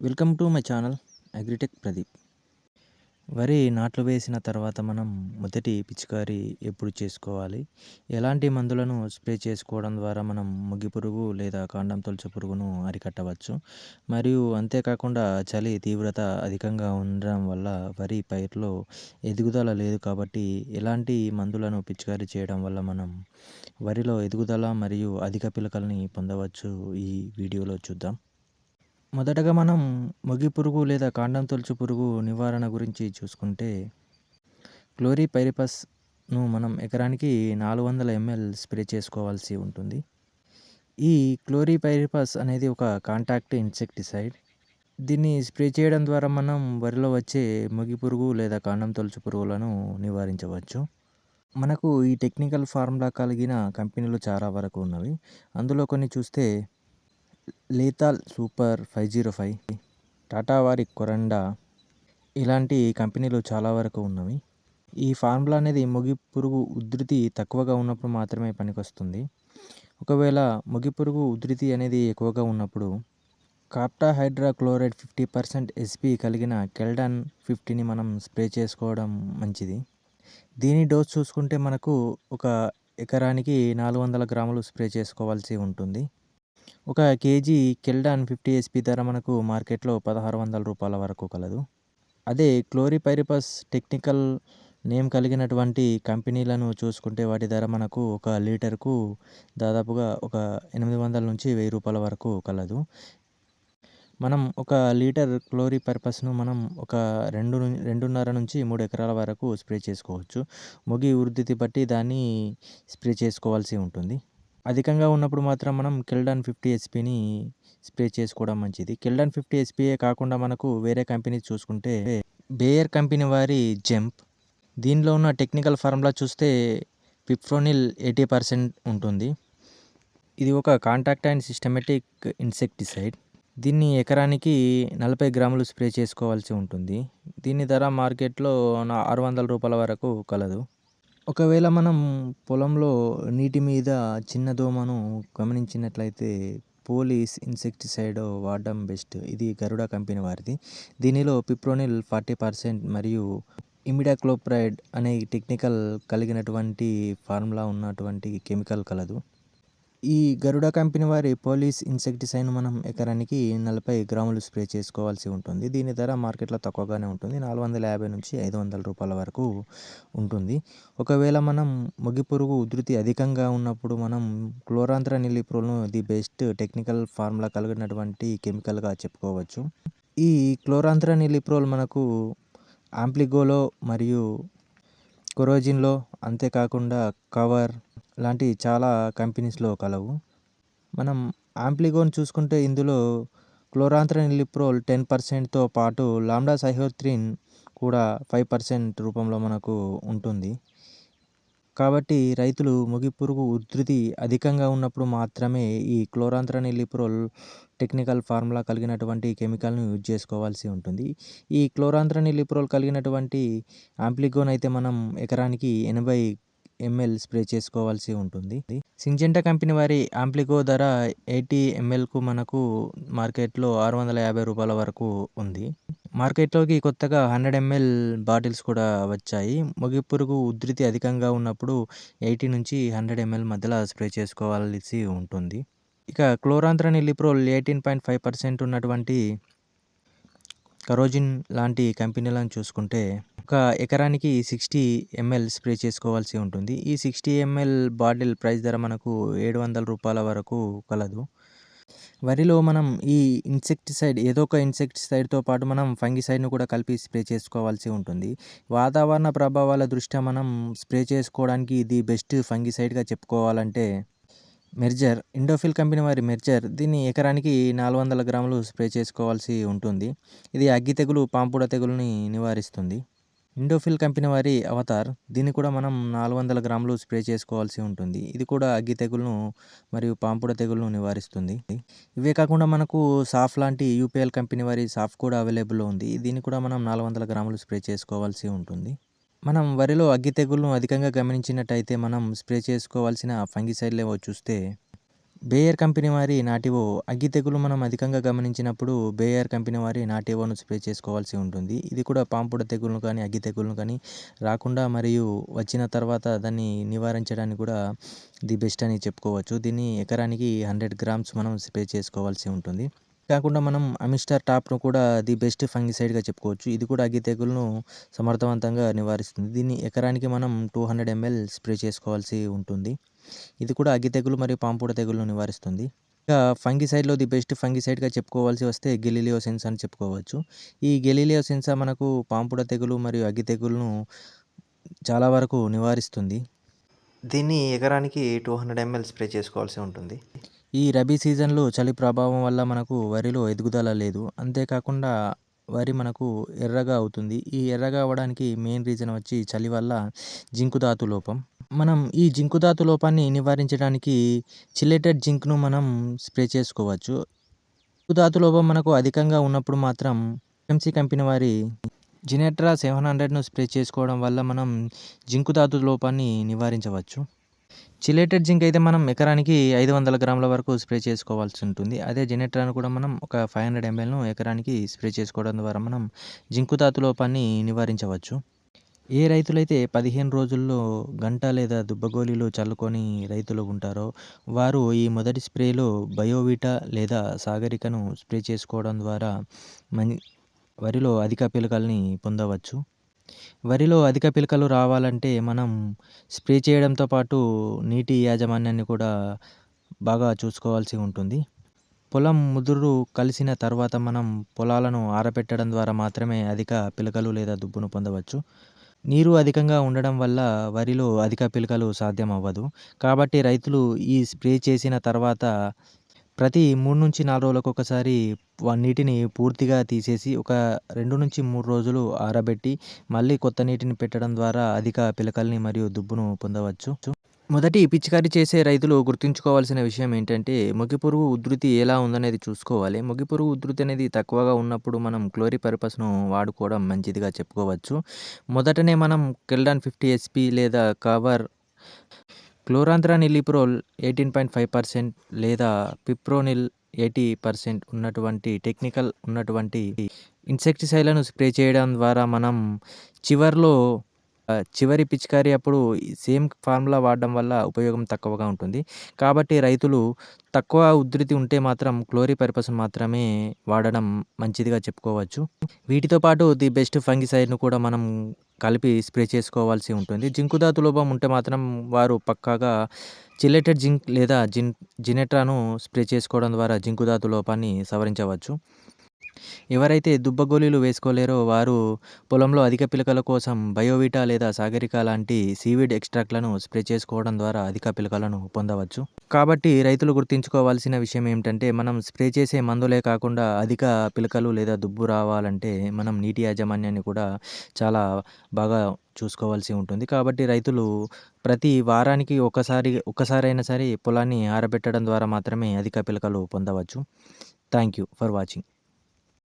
Welcome to my channel agritech Pradeep. వరి నాట్లు వేసిన తర్వాత మనం మొదటి పిచికారి ఎప్పుడు చేసుకోవాలి? ఎలాంటి మందులను స్ప్రే చేసుకోవడం ద్వారా మనం ముగ్గి పురుగు లేదా కాండం తొలచ పురుగును అరికట్టవచ్చు? మరియు అంతేకాకుండా చలి తీవ్రత అధికంగా ఉండడం వల్ల వరి పైరులో ఎదుగుదల లేదు కాబట్టి ఎలాంటి మందులను పిచికారి చేయడం వల్ల మనం వరిలో ఎదుగుదల మరియు అధిక పిలకల్ని పొందవచ్చు? ఈ వీడియోలో చూద్దాం. మొదటగా మనం మొగి పురుగు లేదా కాండం తొలుచు పురుగు నివారణ గురించి చూసుకుంటే క్లోరిపైరిపస్ను మనం ఎకరానికి నాలుగు వందల ఎంఎల్ స్ప్రే చేసుకోవాల్సి ఉంటుంది. ఈ క్లోరిపైరిపస్ అనేది ఒక కాంటాక్ట్ ఇన్సెక్టిసైడ్. దీన్ని స్ప్రే చేయడం ద్వారా మనం వరిలో వచ్చే మొగి పురుగు లేదా కాండం తొలుచు పురుగులను నివారించవచ్చు. మనకు ఈ టెక్నికల్ ఫార్ములా కలిగిన కంపెనీలు చాలా వరకు ఉన్నవి. అందులో కొన్ని చూస్తే lethal super five zero five Tata వారి కొరండా ఇలాంటి కంపెనీలు చాలా వరకు ఉన్నవి. ఈ ఫార్ములా అనేది ముగి పురుగు ఉధృతి తక్కువగా ఉన్నప్పుడు మాత్రమే పనికొస్తుంది. ఒకవేళ మొగి పురుగు ఉధృతి అనేది ఎక్కువగా ఉన్నప్పుడు cartap hydrochloride fifty percent SP కలిగిన కెల్డన్ ఫిఫ్టీని మనం స్ప్రే చేసుకోవడం మంచిది. దీని డోస్ చూసుకుంటే మనకు ఒక ఎకరానికి నాలుగు వందల గ్రాములు స్ప్రే చేసుకోవాల్సి ఉంటుంది. ఒక కేజీ కెల్డాన్ ఫిఫ్టీ ఎస్పీ ధర మనకు మార్కెట్లో పదహారు వందల రూపాయల వరకు కలదు. అదే క్లోరిపైరిపస్ టెక్నికల్ నేమ్ కలిగినటువంటి కంపెనీలను చూసుకుంటే వాటి ధర మనకు ఒక లీటర్కు దాదాపుగా ఒక ఎనిమిది వందల నుంచి వెయ్యి రూపాయల వరకు కలదు. మనం ఒక లీటర్ క్లోరిపర్పస్ను మనం ఒక రెండు రెండున్నర నుంచి మూడు ఎకరాల వరకు స్ప్రే చేసుకోవచ్చు. మొగి వృద్ధిని బట్టి దాన్ని స్ప్రే చేసుకోవాల్సి ఉంటుంది. అధికంగా ఉన్నప్పుడు మాత్రం మనం కెల్డాన్ ఫిఫ్టీ ఎస్పీని స్ప్రే చేసుకోవడం మంచిది. కెల్డాన్ ఫిఫ్టీ ఎస్పీయే కాకుండా మనకు వేరే కంపెనీ చూసుకుంటే బేయర్ కంపెనీ వారి జంప్. దీనిలో ఉన్న టెక్నికల్ ఫార్ములా చూస్తే పిప్రోనిల్ ఎయిటీ పర్సెంట్ ఉంటుంది. ఇది ఒక కాంటాక్ట్ అండ్ సిస్టమేటిక్ ఇన్సెక్టిసైడ్. దీన్ని ఎకరానికి నలభై గ్రాములు స్ప్రే చేసుకోవాల్సి ఉంటుంది. దీని ధర మార్కెట్లో ఆరు వందల రూపాయల వరకు కలదు. ఒకవేళ మనం పొలంలో నీటి మీద చిన్న దోమను గమనించినట్లయితే పోలీస్ ఇన్సెక్టిసైడ్ వాడడం బెస్ట్. ఇది గరుడ కంపెనీ వారిది. దీనిలో పిప్రోనిల్ ఫార్టీ పర్సెంట్ మరియు ఇమిడాక్లోప్రైడ్ అనే టెక్నికల్ కలిగినటువంటి ఫార్ములా ఉన్నటువంటి కెమికల్ కలదు. ఈ గరుడ కంపెనీ వారి పోలీస్ ఇన్సెక్టిసైడ్ మనం ఎకరానికి నలభై గ్రాములు స్ప్రే చేసుకోవాల్సి ఉంటుంది. దీని ధర మార్కెట్లో తక్కువగానే ఉంటుంది. నాలుగు వందల యాభై నుంచి ఐదు వందల రూపాయల వరకు ఉంటుంది. ఒకవేళ మనం మొగి పురుగు ఉధృతి అధికంగా ఉన్నప్పుడు మనం క్లోరాంత్ర నిలిప్రోల్ను ది బెస్ట్ టెక్నికల్ ఫార్ములా కలిగినటువంటి కెమికల్గా చెప్పుకోవచ్చు. ఈ క్లోరాంత్ర నిలిప్రోల్ మనకు ఆంప్లిగోలో మరియు కొరోజిన్లో అంతేకాకుండా కవర్ లాంటి చాలా కంపెనీస్లో కలవు. మనం ఆంప్లిగోన్ చూసుకుంటే ఇందులో క్లోరాంత్రనిలిప్రోల్ టెన్ పర్సెంట్తో పాటు లాంబ్డా సైహోత్రిన్ కూడా ఫైవ్ పర్సెంట్ రూపంలో మనకు ఉంటుంది. కాబట్టి రైతులు ముగి పురుగు ఉధృతి అధికంగా ఉన్నప్పుడు మాత్రమే ఈ క్లోరాంత్రనిలిప్రోల్ టెక్నికల్ ఫార్ములా కలిగినటువంటి కెమికల్ని యూజ్ చేసుకోవాల్సి ఉంటుంది. ఈ క్లోరాంత్రనిలిప్రోల్ కలిగినటువంటి ఆంప్లిగోన్ అయితే మనం ఎకరానికి ఎనభై ఎంఎల్ స్ప్రే చేసుకోవాల్సి ఉంటుంది. సింజెంటా కంపెనీ వారి ఆంప్లికో ధర ఎయిటీ ఎంఎల్కు మనకు మార్కెట్లో ఆరు వందల యాభై రూపాయల వరకు ఉంది. మార్కెట్లోకి కొత్తగా హండ్రెడ్ ఎంఎల్ బాటిల్స్ కూడా వచ్చాయి. మొగి పురుగు ఉధృతి అధికంగా ఉన్నప్పుడు ఎయిటీ నుంచి హండ్రెడ్ ఎంఎల్ మధ్యలో స్ప్రే చేసుకోవాల్సి ఉంటుంది. ఇక chlorantraniliprole eighteen point five percent ఉన్నటువంటి కరోజిన్ లాంటి కంపెనీలను చూసుకుంటే ఒక ఎకరానికి సిక్స్టీ ఎంఎల్ స్ప్రే చేసుకోవాల్సి ఉంటుంది. ఈ సిక్స్టీ ఎంఎల్ బాటిల్ ప్రైస్ ధర మనకు ఏడు వందల రూపాయల వరకు కలదు. వరిలో మనం ఈ ఇన్సెక్టిసైడ్ ఏదో ఒక ఇన్సెక్టిసైడ్తో పాటు మనం ఫంగిసైడ్ను కూడా కలిపి స్ప్రే చేసుకోవాల్సి ఉంటుంది. వాతావరణ ప్రభావాల దృష్ట్యా మనం స్ప్రే చేసుకోవడానికి ఇది బెస్ట్ ఫంగిసైడ్గా చెప్పుకోవాలంటే మెర్జర్ ఇండోఫిల్ కంపెనీ వారి మెర్జర్ దీన్ని ఎకరానికి నాలుగు వందల గ్రాములు స్ప్రే చేసుకోవాల్సి ఉంటుంది. ఇది అగ్గి తెగులు పాంపుడ తెగులుని నివారిస్తుంది. ఇండోఫిల్ కంపెనీ వారి అవతార్ దీన్ని కూడా మనం నాలుగు వందల గ్రాములు స్ప్రే చేసుకోవాల్సి ఉంటుంది. ఇది కూడా అగ్గి తెగులను మరియు పాంపుడ తెగులను నివారిస్తుంది. ఇవే కాకుండా మనకు సాఫ్ లాంటి యూపీఎల్ కంపెనీ వారి సాఫ్ కూడా అవైలబుల్లో ఉంది. దీన్ని కూడా మనం నాలుగు వందల గ్రాములు స్ప్రే చేసుకోవాల్సి ఉంటుంది. మనం వరిలో అగ్గి తెగులను అధికంగా గమనించినట్టయితే మనం స్ప్రే చేసుకోవాల్సిన ఫంగిసైడ్లు ఏవో చూస్తే బేయర్ కంపెనీ వారి నాటివో అగ్గి తెగులు మనం అధికంగా గమనించినప్పుడు బేయర్ కంపెనీ వారి నాటివోను స్ప్రే చేసుకోవాల్సి ఉంటుంది. ఇది కూడా పాంపుడ తెగులను కానీ అగ్గి తెగులను కానీ రాకుండా మరియు వచ్చిన తర్వాత దాన్ని నివారించడానికి కూడా ది బెస్ట్ అని చెప్పుకోవచ్చు. దీన్ని ఎకరానికి హండ్రెడ్ గ్రామ్స్ మనం స్ప్రే చేసుకోవాల్సి ఉంటుంది. కాకుండా మనం అమిస్టార్ టాప్ను కూడా ది బెస్ట్ ఫంగిసైడ్గా చెప్పుకోవచ్చు. ఇది కూడా అగ్గి తెగులను సమర్థవంతంగా నివారిస్తుంది. దీన్ని ఎకరానికి మనం టూ హండ్రెడ్ ఎంఎల్ స్ప్రే చేసుకోవాల్సి ఉంటుంది. ఇది కూడా అగ్గి తెగులు మరియు పాంపుడ తెగులను నివారిస్తుంది. ఇక ఫంగిసైడ్లో ది బెస్ట్ ఫంగిసైడ్గా చెప్పుకోవాల్సి వస్తే గెలిలియోసెన్స్ అని చెప్పుకోవచ్చు. ఈ గెలిలియో సెన్సా మనకు పాంపుడ తెగులు మరియు అగ్గి తెగులను చాలా వరకు నివారిస్తుంది. దీన్ని ఎకరానికి టూ హండ్రెడ్ ఎంఎల్ స్ప్రే చేసుకోవాల్సి ఉంటుంది. ఈ రబీ సీజన్లో చలి ప్రభావం వల్ల మనకు వరిలో ఎదుగుదల లేదు. అంతేకాకుండా వరి మనకు ఎర్రగా అవుతుంది. ఈ ఎర్రగా అవ్వడానికి మెయిన్ రీజన్ వచ్చి చలి వల్ల జింకు ధాతు లోపం. మనం ఈ జింకుధాతు లోపాన్ని నివారించడానికి చిల్లెటెడ్ జింక్ను మనం స్ప్రే చేసుకోవచ్చు. జింకుధాతు లోపం మనకు అధికంగా ఉన్నప్పుడు మాత్రం ఎంసీ కంపెనీ వారి జినెట్రా సెవెన్ హండ్రెడ్ను స్ప్రే చేసుకోవడం వల్ల మనం జింకుధాతు లోపాన్ని నివారించవచ్చు. చిలేటెడ్ జింక్ అయితే మనం ఎకరానికి ఐదు వందల గ్రాముల వరకు స్ప్రే చేసుకోవాల్సి ఉంటుంది. అదే జెనెట్రాను కూడా మనం ఒక ఫైవ్ హండ్రెడ్ ఎంఎల్ను ఎకరానికి స్ప్రే చేసుకోవడం ద్వారా మనం జింకుధాతు లోపాన్ని నివారించవచ్చు. ఏ రైతులైతే పదిహేను రోజుల్లో గంట లేదా దుబ్బగోళీలు చల్లుకొని రైతులు ఉంటారో వారు ఈ మొదటి స్ప్రేలో బయోవిటా లేదా సాగరికను స్ప్రే చేసుకోవడం ద్వారా మం వరిలో అధిక పిలకల్ని పొందవచ్చు. వరిలో అధిక పిలకలు రావాలంటే మనం స్ప్రే చేయడంతో పాటు నీటి యాజమాన్యాన్ని కూడా బాగా చూసుకోవాల్సి ఉంటుంది. పొలం ముదురు కలిసిన తర్వాత మనం పొలాలను ఆరబెట్టడం ద్వారా మాత్రమే అధిక పిలకలు లేదా దుబ్బును పొందవచ్చు. నీరు అధికంగా ఉండడం వల్ల వరిలో అధిక పిలకలు సాధ్యం అవ్వదు. కాబట్టి రైతులు ఈ స్ప్రే చేసిన తర్వాత ప్రతి మూడు నుంచి నాలుగు రోజులకు ఒకసారి నీటిని పూర్తిగా తీసేసి ఒక రెండు నుంచి మూడు రోజులు ఆరబెట్టి మళ్ళీ కొత్త నీటిని పెట్టడం ద్వారా అధిక పిలకల్ని మరియు దుబ్బును పొందవచ్చు. మొదటి పిచికారీ చేసే రైతులు గుర్తుంచుకోవాల్సిన విషయం ఏంటంటే మొగిపురుగు ఉధృతి ఎలా ఉందనేది చూసుకోవాలి. మొగిపురుగు ఉధృతి అనేది తక్కువగా ఉన్నప్పుడు మనం క్లోరిపర్పస్ను వాడుకోవడం మంచిదిగా చెప్పుకోవచ్చు. మొదటనే మనం కెల్డాన్ ఫిఫ్టీ ఎస్పీ లేదా cover chlorantraniliprole eighteen point five percent లేదా పిప్రోనిల్ ఎయిటీ పర్సెంట్ ఉన్నటువంటి టెక్నికల్ ఉన్నటువంటి ఇన్సెక్టిసైడ్లను స్ప్రే చేయడం ద్వారా మనం చివర్లో చివరి పిచికారీ అప్పుడు సేమ్ ఫార్ములా వాడడం వల్ల ఉపయోగం తక్కువగా ఉంటుంది. కాబట్టి రైతులు తక్కువ ఉధృతి ఉంటే మాత్రం క్లోరిపర్పస్ మాత్రమే వాడడం మంచిదిగా చెప్పుకోవచ్చు. వీటితో పాటు ది బెస్ట్ ఫంగిసైడ్ను కూడా మనం కలిపి స్ప్రే చేసుకోవాల్సి ఉంటుంది. జింకుధాతు లోపం ఉంటే మాత్రం వారు పక్కాగా చిల్లెటెడ్ జింక్ లేదా జిన్ జినెట్రాను స్ప్రే చేసుకోవడం ద్వారా జింకుధాతు లోపాన్ని సవరించవచ్చు. ఎవరైతే దుబ్బగోళీలు వేసుకోలేరో వారు పొలంలో అధిక పిలకల కోసం బయోవిటా లేదా సాగరిక లాంటి సీవిడ్ ఎక్స్ట్రాక్ట్లను స్ప్రే చేసుకోవడం ద్వారా అధిక పిలకలను పొందవచ్చు. కాబట్టి రైతులు గుర్తుంచుకోవాల్సిన విషయం ఏమిటంటే మనం స్ప్రే చేసే మందులే కాకుండా అధిక పిలకలు లేదా దుబ్బు రావాలంటే మనం నీటి యాజమాన్యాన్ని కూడా చాలా బాగా చూసుకోవాల్సి ఉంటుంది. కాబట్టి రైతులు ప్రతి వారానికి ఒకసారి ఒక్కసారైనా సరే పొలాన్ని ఆరబెట్టడం ద్వారా మాత్రమే అధిక పిలకలు పొందవచ్చు. Thank you for watching